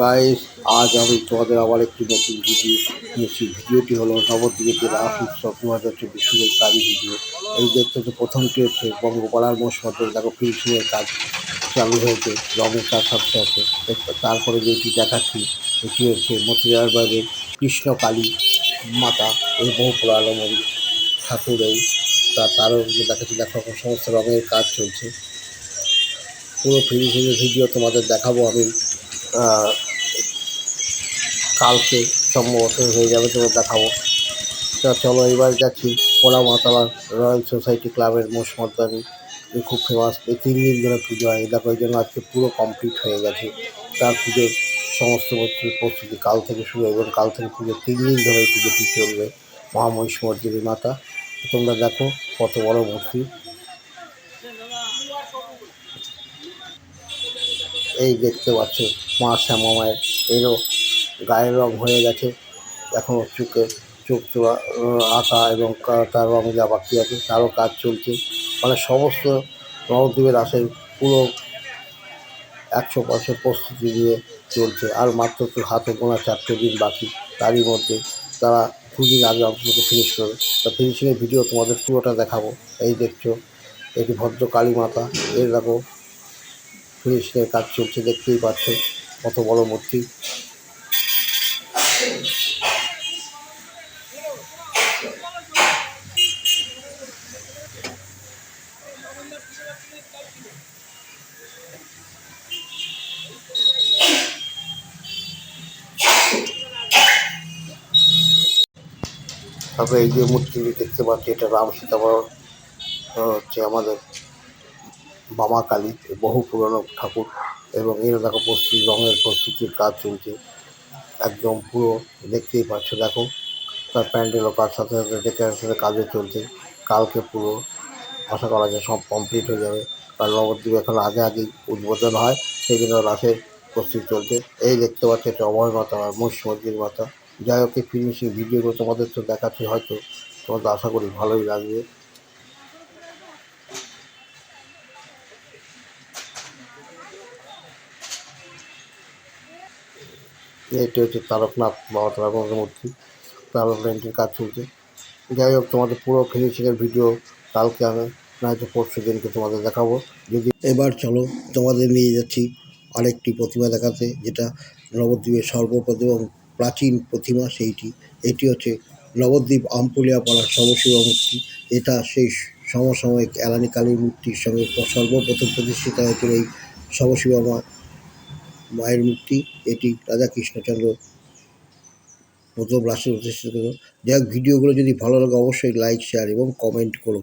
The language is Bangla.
গাইস, আজ আমি তোমাদের আবার একটি নতুন ভিডিও নিয়েছি ভিডিওটি হলো নবদ্বীপের রাস উৎসব দু হাজার চব্বিশ কালী ভিডিও এই দেখতে তো প্রথমটি হচ্ছে বঙ্গপাড়ার মশমদ্দের দেখো, ফিনিশিংয়ের কাজ চালু হয়েছে, রঙের কাজ সাথে আছে। তারপরে যেটি দেখাচ্ছি, এটি হচ্ছে মতিরার বাড়ির কৃষ্ণ কালী মাতা এই বহু পুরানো ঠাকুর এই। তা তারও দেখাচ্ছি, দেখো সমস্ত রঙের কাজ চলছে। পুরো ফিনিশিংয়ের ভিডিও তোমাদের দেখাবো আমি। কালকে সম্ভবত হয়ে যাবে তোমার দেখাবো। তা চলো এবার যাচ্ছি পোলা মাতালার রয়্যাল সোসাইটি ক্লাবের মোশমদ্দানি এ খুব ফেমাস এই তিন দিন ধরে পুজো হয়। দেখো, এই জন্য আজকে পুরো কমপ্লিট হয়ে গেছে। তার পুজোর সমস্ত বছর প্রস্তুতি কাল থেকে শুরু এবং কাল থেকে পুজো তিন দিন ধরে এই পুজোটি চলবে। মহামহিষ মর্দিনী মাতা, তোমরা দেখো কত বড় মূর্তি। এই দেখতে পাচ্ছ মা শ্যামা মায়ের এরও গায়ের রং হয়ে গেছে। এখনও চোখে চোখ চোরা আঁকা এবং তার রং যা বাকি আছে তারও কাজ চলছে। মানে সমস্ত নবদ্বীপের আসে পুরো একশো পার্সেন্ট প্রস্তুতি দিয়ে চলছে। আর মাত্র তো হাতে গোনা চারটে দিন বাকি, তারই মধ্যে তারা দুদিন আগে অন্তত ফিনিশ করবে। তা ফিনিশিংয়ের ভিডিও তোমাদের পুরোটা দেখাবো। এই দেখছ, এটি ভদ্র কালী মাতা। এর দেখো ফিনিশিংয়ের কাজ চলছে, দেখতেই পাচ্ছ কত বড় মূর্তি। তারপরে এই যে মূর্তি দেখতে পাচ্ছি, এটা রাম সীতাবর হচ্ছে আমাদের বামা কালী, বহু পুরনো ঠাকুর এবং এর দেখো প্রস্তুতি, রঙের প্রস্তুতির কাজ চলছে। একদম পুরো দেখতেই পাচ্ছ, দেখো। তার প্যান্ডেলও কাজ সাথে সাথে ডেকোরেশনের কাজও চলছে। কালকে পুরো আশা করা যায়, সব কমপ্লিট হয়ে যাবে। কারণ নবদ্বীপ এখন আগে আগেই উদ্বোধন হয়, সেই জন্য রাসের প্রস্তুতি চলছে। এই দেখতে পাচ্ছ এটা অভয় মাতা আর মহিষমর্দির মাতা যাই হোক, এই ফিনিশিং ভিডিওগুলো তোমাদের তো দেখাচ্ছি, হয়তো তোমাদের আশা করি ভালোই লাগবে। এটি হচ্ছে তারকনাথ বাবা, তারকনাথের মূর্তি। তারক ল্যান্ডের কাজ চলছে। যাই হোক, তোমাদের পুরো ফিনিশিংয়ের ভিডিও কালকে আমি নয়তো পরশু দিনকে তোমাদের দেখাবো। যদি এবার চলো, তোমাদের নিয়ে যাচ্ছি আরেকটি প্রতিমা দেখাতে, যেটা নবদ্বীপের সর্বপ্রথম এবং প্রাচীন প্রতিমা সেইটি। এটি হচ্ছে নবদ্বীপ আমপুলিয়া পাড়ার সমশিবা মূর্তি। এটা সেই সমসাময়িক এলানি কালীর মূর্তির সঙ্গে সর্বপ্রথম প্রতিষ্ঠিত হয়েছিল এই সমশিবা মা মায়ের মূর্তি। এটি রাজা কৃষ্ণচন্দ্র প্রথম রাষ্ট্র প্রতিষ্ঠিত যাই ভিডিওগুলো যদি ভালো লাগে অবশ্যই লাইক শেয়ার এবং কমেন্ট করো।